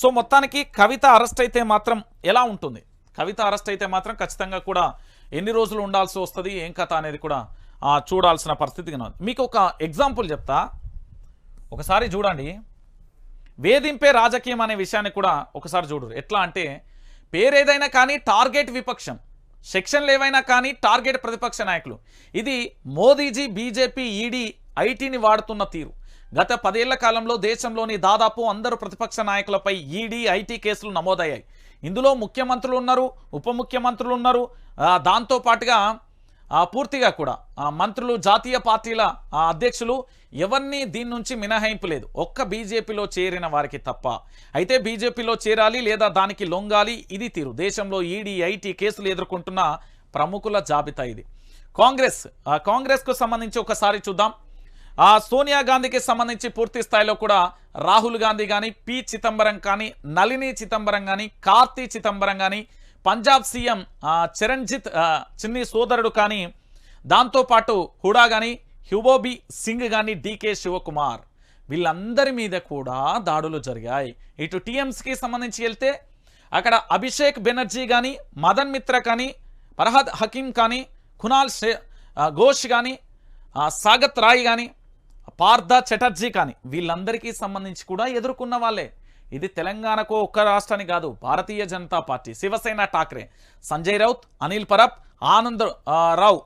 So మొత్తానికి కవిత arrest అయితే మాత్రం ఎలా ఉంటుంది? కవిత అరెస్ట్ అయితే మాత్రం ఖచ్చితంగా కూడా ఎన్ని రోజులు ఉండాల్సి వస్తుంది? ఏం కథ అనేది కూడా చూడాల్సిన పరిస్థితి మీకు ఒక ఎగ్జాంపుల్ చెప్తా. ఒకసారి చూడండి. వేధింపే రాజకీయం అనే విషయాన్ని కూడా ఒకసారి చూడరు ఎట్లా అంటే పేరేదైనా కానీ టార్గెట్ విపక్షం సెక్షన్లు ఏవైనా కానీ టార్గెట్ ప్రతిపక్ష నాయకులు. ఇది మోదీజీ బీజేపీ ఈడీ ఐటీని వాడుతున్న తీరు. గత పదేళ్ళ కాలంలో దేశంలోని దాదాపు అందరు ప్రతిపక్ష నాయకులపై ఈడీ ఐటీ కేసులు నమోదయ్యాయి. ఇందులో ముఖ్యమంత్రులు ఉన్నారు ఉప ముఖ్యమంత్రులు ఉన్నారు. దాంతోపాటుగా దాంతో పాటుగా పూర్తిగా కూడా మంత్రులు జాతీయ పార్టీల అధ్యక్షులు ఎవరిని దీని నుంచి మినహాయింపు లేదు. ఒక్క బీజేపీలో చేరిన వారికి తప్ప. అయితే బీజేపీలో చేరాలి లేదా దానికి లొంగాలి ఇది తీరు. దేశంలో ఈడీ ఐటీ కేసులు ఎదుర్కొంటున్న ప్రముఖుల జాబితా ఇది. కాంగ్రెస్ కాంగ్రెస్కు సంబంధించి ఒకసారి చూద్దాం. ఆ సోనియా గాంధీకి సంబంధించి పూర్తి స్థాయిలో కూడా రాహుల్ గాంధీ కానీ పి చిదంబరం కానీ నళిని చిదంబరం కానీ కార్తీ చిదంబరం కానీ పంజాబ్ సీఎం చిరంజిత్ చరణ్జిత్ చిన్ని సోదరుడు కానీ దాంతోపాటు హుడా కానీ హ్యుబోబి సింగ్ కానీ డీకే శివకుమార్. వీళ్ళందరి మీద కూడా దాడులు జరిగాయి. ఇటు టీఎంసీకి సంబంధించి వెళ్తే అక్కడ అభిషేక్ బెనర్జీ కానీ మదన్ మిత్ర కానీ ఫర్హద్ హకీం కానీ ఖునాల్ ఘోష్ కానీ సాగత్ రాయ్ కానీ పార్థ చటర్జీ కానీ వీళ్ళందరికీ సంబంధించి కూడా ఎదుర్కొన్న వాళ్ళే. ఇది తెలంగాణకు ఒక్క రాష్ట్రానికి కాదు భారతీయ జనతా పార్టీ. శివసేన ఠాక్రే సంజయ్ రౌత్ అనిల్ పరప్ ఆనంద్ రావు.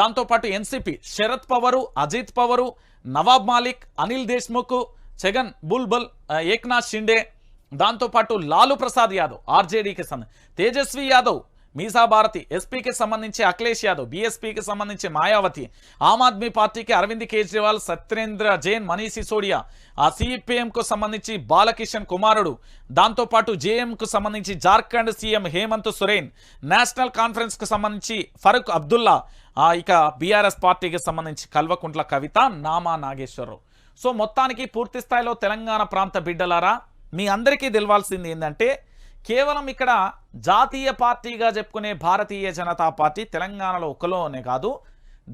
దాంతోపాటు ఎన్సిపి శరద్ పవరు అజిత్ పవరు నవాబ్ మాలిక్ అనిల్ దేశ్ముఖ్ జగన్ బుల్బుల్ ఏక్నాథ్ షిండే. దాంతోపాటు లాలు ప్రసాద్ యాదవ్ ఆర్జేడీకి సంబంధించి. తేజస్వి యాదవ్ మీసా భారతి ఎస్పీకి సంబంధించి అఖిలేష్ యాదవ్ బీఎస్పీకి సంబంధించి మాయావతి ఆమ్ ఆద్మీ పార్టీకి అరవింద్ కేజ్రీవాల్ సత్యేంద్ర జైన్ మనీష్ సిసోడియా ఆ సిపిఎంకు సంబంధించి బాలకిషన్ కుమారుడు దాంతోపాటు జేఎంకు సంబంధించి జార్ఖండ్ సీఎం హేమంత్ సొరేన్ నేషనల్ కాన్ఫరెన్స్కు సంబంధించి ఫరూక్ అబ్దుల్లా ఆ, ఇక బీఆర్ఎస్ పార్టీకి సంబంధించి కల్వకుంట్ల కవిత నామా నాగేశ్వరరావు. సో మొత్తానికి పూర్తి స్థాయిలో తెలంగాణ ప్రాంత బిడ్డలారా మీ అందరికీ తెలవాల్సింది ఏంటంటే కేవలం ఇక్కడ జాతీయ పార్టీగా చెప్పుకునే భారతీయ జనతా పార్టీ తెలంగాణలో ఒకలోనే కాదు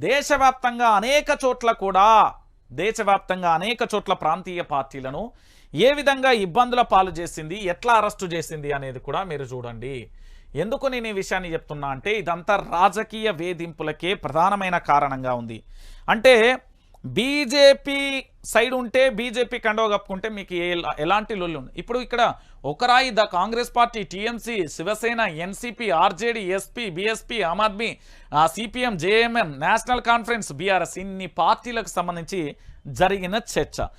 దేశవ్యాప్తంగా అనేక చోట్ల కూడా దేశవ్యాప్తంగా అనేక చోట్ల ప్రాంతీయ పార్టీలను ఏ విధంగా ఇబ్బందుల పాలు చేసింది ఎట్లా అరెస్టు చేసింది అనేది కూడా మీరు చూడండి. ఎందుకు నేను ఈ విషయాన్ని చెప్తున్నా అంటే ఇదంతా రాజకీయ వేధింపులకే ప్రధానమైన కారణంగా ఉంది. అంటే బీజేపీ సైడ్ ఉంటే బీజేపీ కండవ కప్పుకుంటే మీకు ఎలాంటి లొల్లు ఉంది ఇప్పుడు ఇక్కడ ఒకరాయి the Congress party TMC Shiv Sena NCP RJD SP BSP Aam Aadmi CPM JMM national conference BRS ఇన్ని పార్టీలకు సంబంధించి జరిగిన చర్చ.